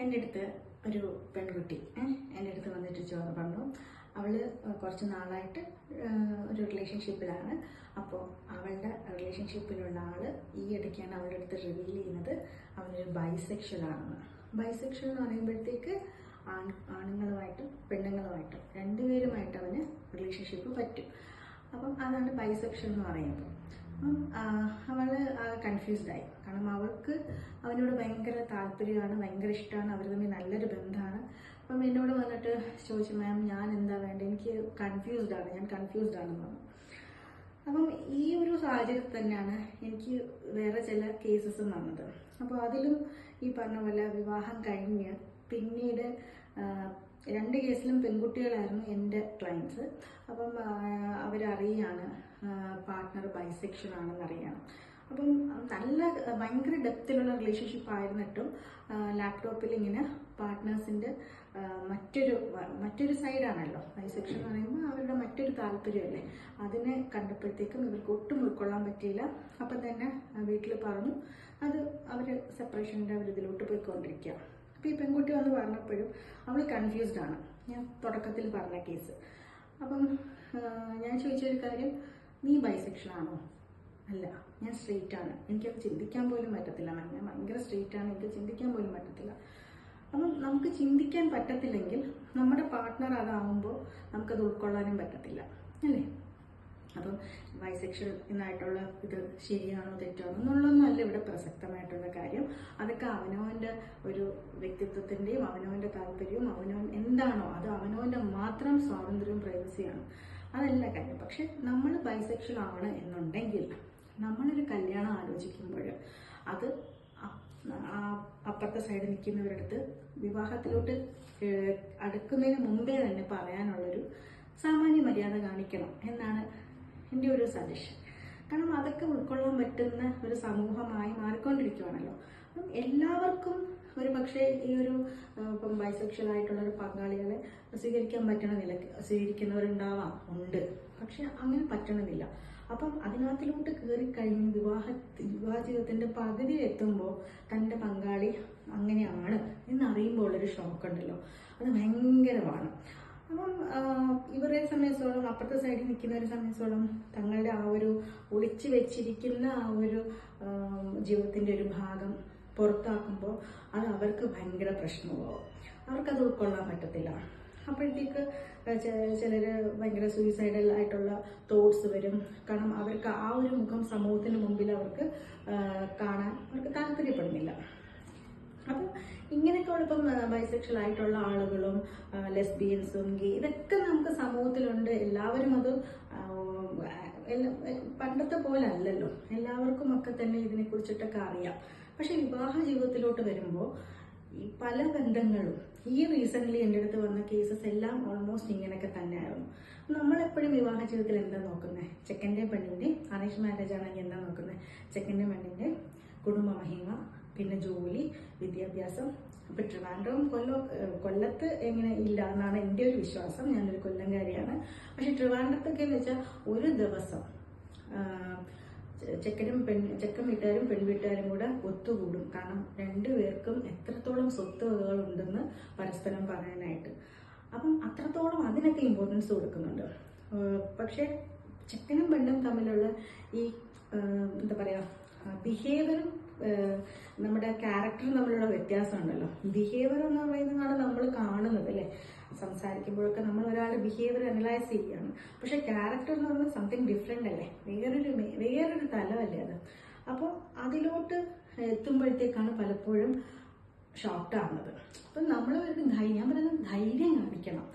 എന്റെ അടുത്ത് ഒരു പെൺകുട്ടി എന്റെ അടുത്ത് വന്നിട്ട് പറഞ്ഞു അവൾ കുറച്ച് നാളായിട്ട് ഒരു റിലേഷൻഷിപ്പിലാണ് അപ്പോൾ അവളുടെ റിലേഷൻഷിപ്പിലുള്ള ആൾ ഈ ഇടയ്ക്കാണ് അവളുടെ അടുത്ത് റിവീൽ ചെയ്യുന്നത്. അവനൊരു ബൈസെക്ഷൽ ആണെന്ന് ബൈസെക്ഷൽ എന്ന് പറയുമ്പോഴത്തേക്ക് ആൺ ആണുങ്ങളുമായിട്ടും പെണ്ണുങ്ങളുമായിട്ടും രണ്ടുപേരുമായിട്ട് അവന് റിലേഷൻഷിപ്പ് പറ്റും. അപ്പം അതാണ് ബൈസെക്ഷൻ എന്ന് പറയുന്നത്. അപ്പം അവൾ കൺഫ്യൂസ്ഡായി കാരണം അവൾക്ക് അവനോട് ഭയങ്കര താല്പര്യമാണ് ഭയങ്കര ഇഷ്ടമാണ് അവർ തമ്മിൽ നല്ലൊരു ബന്ധമാണ്. അപ്പം എന്നോട് വന്നിട്ട് ചോദിച്ചു മാം ഞാൻ എന്താ വേണ്ടത് എനിക്ക് കൺഫ്യൂസ്ഡ് ആണ് ഞാൻ കൺഫ്യൂസ്ഡ് ആണെന്ന് പറഞ്ഞു. അപ്പം ഈ ഒരു സാഹചര്യത്തിൽ തന്നെയാണ് എനിക്ക് വേറെ ചില കേസസും വന്നത്. അപ്പോൾ അതിലും ഈ പറഞ്ഞ പോലെ വിവാഹം കഴിഞ്ഞ് പിന്നീട് രണ്ട് കേസിലും പെൺകുട്ടികളായിരുന്നു എന്റെ ക്ലയൻസ് അപ്പം അവരറിയാണ് പാർട്ട്ണർ ബൈസെക്ഷൻ ആണെന്ന് അറിയണം അപ്പം നല്ല ഭയങ്കര ഡെപ്തിലുള്ള റിലേഷൻഷിപ്പ് ആയിരുന്നിട്ടും ലാപ്ടോപ്പിൽ ഇങ്ങനെ പാർട്ട്നേഴ്സിന്റെ മറ്റൊരു മറ്റൊരു സൈഡാണല്ലോ ബൈസെക്ഷൻ എന്ന് പറയുമ്പോൾ അവരുടെ മറ്റൊരു താല്പര്യമല്ലേ. അതിനെ കണ്ടപ്പോഴത്തേക്കും ഇവർക്ക് ഒട്ടും ഉൾക്കൊള്ളാൻ പറ്റിയില്ല. അപ്പം തന്നെ വീട്ടിൽ പറഞ്ഞു അത് അവർ സെപ്പറേഷന്റെ ഒരു ഇതിലോട്ട് പോയിക്കൊണ്ടിരിക്കുക. അപ്പോൾ ഈ പെൺകുട്ടി വന്ന് പറഞ്ഞപ്പോഴും അവൾ കൺഫ്യൂസ്ഡ് ആണ്. ഞാൻ തുടക്കത്തിൽ പറഞ്ഞ കേസ് അപ്പം ഞാൻ ചോദിച്ചൊരു കാര്യം നീ ബൈസെക്ഷൻ ആണോ? അല്ല ഞാൻ സ്ട്രെയിറ്റ് ആണ്. എനിക്കത് ചിന്തിക്കാൻ പോലും പറ്റത്തില്ല മാം ഞാൻ ഭയങ്കര സ്ട്രെയിറ്റ് ആണ്. എനിക്ക് ചിന്തിക്കാൻ പോലും പറ്റത്തില്ല. അപ്പം നമുക്ക് ചിന്തിക്കാൻ പറ്റത്തില്ലെങ്കിൽ നമ്മുടെ പാർട്ട്ണർ അതാവുമ്പോൾ നമുക്കത് ഉൾക്കൊള്ളാനും പറ്റത്തില്ല അല്ലേ? അപ്പം ബൈസെക്ഷൽ എന്നായിട്ടുള്ള ഇത് ശരിയാണോ തെറ്റാണോ എന്നുള്ളതൊന്നുമല്ല ഇവിടെ പ്രസക്തമായിട്ടുള്ള അതൊക്കെ അവനവന്റെ ഒരു വ്യക്തിത്വത്തിന്റെയും അവനവന്റെ താല്പര്യവും അവനവൻ എന്താണോ അത് അവനവന്റെ മാത്രം സ്വാതന്ത്ര്യവും പ്രൈവസിയാണ് അതല്ല കാര്യം. പക്ഷെ നമ്മൾ ബൈസെക്ഷൽ ആണ് എന്നുണ്ടെങ്കിൽ നമ്മളൊരു കല്യാണം ആലോചിക്കുമ്പോൾ അത് അപ്പുറത്തെ സൈഡിൽ നിൽക്കുന്നവരുടെ അടുത്ത് വിവാഹത്തിലോട്ട് അടുക്കുന്നതിന് മുമ്പേ തന്നെ പറയാനുള്ളൊരു സാമാന്യ മര്യാദ കാണിക്കണം എന്നാണ് എന്റെ ഒരു സജഷൻ കാരണം അതൊക്കെ ഉൾക്കൊള്ളാൻ പറ്റുന്ന ഒരു സമൂഹമായി മാറിക്കൊണ്ടിരിക്കുകയാണല്ലോ അപ്പം എല്ലാവർക്കും ഒരു പക്ഷേ ഈ ഒരു ഇപ്പം ബൈസെക്ഷൽ ആയിട്ടുള്ള ഒരു പങ്കാളികളെ സ്വീകരിക്കാൻ പറ്റണ നില സ്വീകരിക്കുന്നവരുണ്ടാവാം ഉണ്ട്. പക്ഷെ അങ്ങനെ പറ്റണമെന്നില്ല അപ്പം അതിനകത്തിലോട്ട് കയറി കഴിഞ്ഞ് വിവാഹ വിവാഹ ജീവിതത്തിന്റെ പകുതി എത്തുമ്പോൾ തന്റെ പങ്കാളി അങ്ങനെയാണ് എന്നറിയുമ്പോൾ ഉള്ളൊരു ഷോക്ക് ഉണ്ടല്ലോ അത് ഭയങ്കരമാണ്. അപ്പം ഇവരെ സംബന്ധിച്ചോളം അപ്പുറത്തെ സൈഡിൽ നിൽക്കുന്നവരെ സംബന്ധിച്ചോളം തങ്ങളുടെ ആ ഒരു ഒളിച്ചു വെച്ചിരിക്കുന്ന ആ ഒരു ജീവിതത്തിന്റെ ഒരു ഭാഗം പുറത്താക്കുമ്പോൾ അത് അവർക്ക് ഭയങ്കര പ്രശ്നമാവും. അവർക്കത് ഉൾക്കൊള്ളാൻ പറ്റത്തില്ല. അപ്പോഴത്തേക്ക് ചിലർ ഭയങ്കര സൂയിസൈഡൽ ആയിട്ടുള്ള തോട്ട്സ് വരും. കാരണം അവർക്ക് ആ ഒരു മുഖം സമൂഹത്തിന് മുമ്പിൽ അവർക്ക് കാണാൻ അവർക്ക് താല്പര്യപ്പെടുന്നില്ല. ഇങ്ങനെയൊക്കെയുള്ള ഇപ്പം ബൈസെക്ഷൽ ആയിട്ടുള്ള ആളുകളും ലെസ്ബിയൻസും ഗേ ഇതൊക്കെ നമുക്ക് സമൂഹത്തിലുണ്ട്. എല്ലാവരും അത് പണ്ടത്തെ പോലെ അല്ലല്ലോ. എല്ലാവർക്കും ഒക്കെ തന്നെ ഇതിനെ കുറിച്ചിട്ടൊക്കെ അറിയാം. പക്ഷെ വിവാഹ ജീവിതത്തിലോട്ട് വരുമ്പോൾ ഈ പല ബന്ധങ്ങളും ഈ റീസെന്റ് എന്റെ അടുത്ത് വന്ന കേസസ് എല്ലാം ഓൾമോസ്റ്റ് ഇങ്ങനെയൊക്കെ തന്നെയായിരുന്നു. നമ്മളെപ്പോഴും വിവാഹ ജീവിതത്തിൽ എന്താ നോക്കുന്നത് ചെക്കന്റെ പെണ്ണിന്റെ അറേഞ്ച് മാരേജ് ആണെങ്കിൽ എന്താ നോക്കുന്നത് ചെക്കന്റെ പെണ്ണിന്റെ കുടുംബ മഹിമ പിന്നെ ജോലി വിദ്യാഭ്യാസം അപ്പം ട്രിവാൻഡ്രം കൊല്ലം കൊല്ലത്ത് എങ്ങനെ ഇല്ല എന്നാണ് എന്റെ ഒരു വിശ്വാസം. ഞാനൊരു കൊല്ലംകാരിയാണ്. പക്ഷെ ട്രിവാൻഡ്രത്തൊക്കെ എന്ന് വെച്ചാൽ ഒരു ദിവസം ചെക്കനും പെൺ ചെക്കൻ വീട്ടുകാരും പെൺ വീട്ടുകാരും കൂടെ ഒത്തുകൂടും. കാരണം രണ്ടുപേർക്കും എത്രത്തോളം സ്വത്തുവകകൾ ഉണ്ടെന്ന് പരസ്പരം പറയാനായിട്ട്. അപ്പം അത്രത്തോളം അതിനൊക്കെ ഇമ്പോർട്ടൻസ് കൊടുക്കുന്നുണ്ട്. പക്ഷേ ചെക്കനും പെണ്ണും തമ്മിലുള്ള ഈ എന്താ പറയുക ബിഹേവിയറും നമ്മുടെ ക്യാരക്ടറും തമ്മിലുള്ള വ്യത്യാസമാണല്ലോ. ബിഹേവിയർ എന്ന് പറയുന്നതാണ് നമ്മൾ കാണുന്നത് സംസാരിക്കുമ്പോഴൊക്കെ നമ്മൾ ഒരാളുടെ ബിഹേവിയർ അനലൈസ് ചെയ്യുകയാണ്. പക്ഷെ ക്യാരക്ടർ എന്ന് പറയുന്നത് സംതിങ് ഡിഫറെന്റ് അല്ലേ? വേറൊരു വേറൊരു തലമല്ലേ അത്? അപ്പോൾ അതിലോട്ട് എത്തുമ്പോഴത്തേക്കാണ് പലപ്പോഴും ഷോക്ട് ആവുന്നത്. അപ്പം നമ്മൾ ധൈര്യം ഞാൻ പറയുന്നത് ധൈര്യം കാണിക്കണം.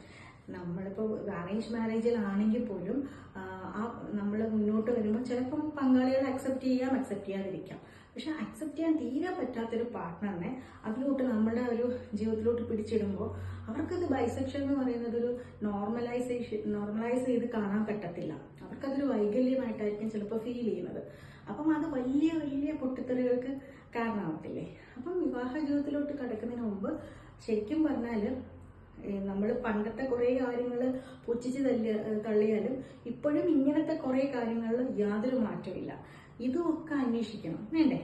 നമ്മളിപ്പോൾ അറേഞ്ച് മാരേജിലാണെങ്കിൽ പോലും ആ നമ്മൾ മുന്നോട്ട് വരുമ്പോൾ ചിലപ്പം പങ്കാളികളെ അക്സെപ്റ്റ് ചെയ്യാം അക്സെപ്റ്റ് ചെയ്യാതിരിക്കാം. പക്ഷെ അക്സെപ്റ്റ് ചെയ്യാൻ തീരെ പറ്റാത്തൊരു പാർട്ട്ണറിനെ അതിലോട്ട് നമ്മുടെ ഒരു ജീവിതത്തിലോട്ട് പിടിച്ചിടുമ്പോൾ അവർക്കത് ബൈസെക്ഷൻ എന്ന് പറയുന്നത് ഒരു നോർമലൈസേഷൻ നോർമലൈസ് ചെയ്ത് കാണാൻ പറ്റത്തില്ല. അവർക്കതൊരു വൈകല്യമായിട്ടായിരിക്കും ചിലപ്പോൾ ഫീൽ ചെയ്യുന്നത്. അപ്പം അത് വലിയ വലിയ പൊട്ടിത്തെറികൾക്ക് കാരണമാവത്തില്ലേ? അപ്പം വിവാഹ ജീവിതത്തിലോട്ട് കടക്കുന്നതിന് മുമ്പ് ശരിക്കും പറഞ്ഞാൽ നമ്മൾ പണ്ടത്തെ കുറേ കാര്യങ്ങൾ പുച്ഛിച്ച് തല്ലി തള്ളിയാലും ഇപ്പോഴും ഇങ്ങനത്തെ കുറേ കാര്യങ്ങളിൽ യാതൊരു മാറ്റമില്ല ഇതുമൊക്കെ അന്വേഷിക്കണം വേണ്ടേ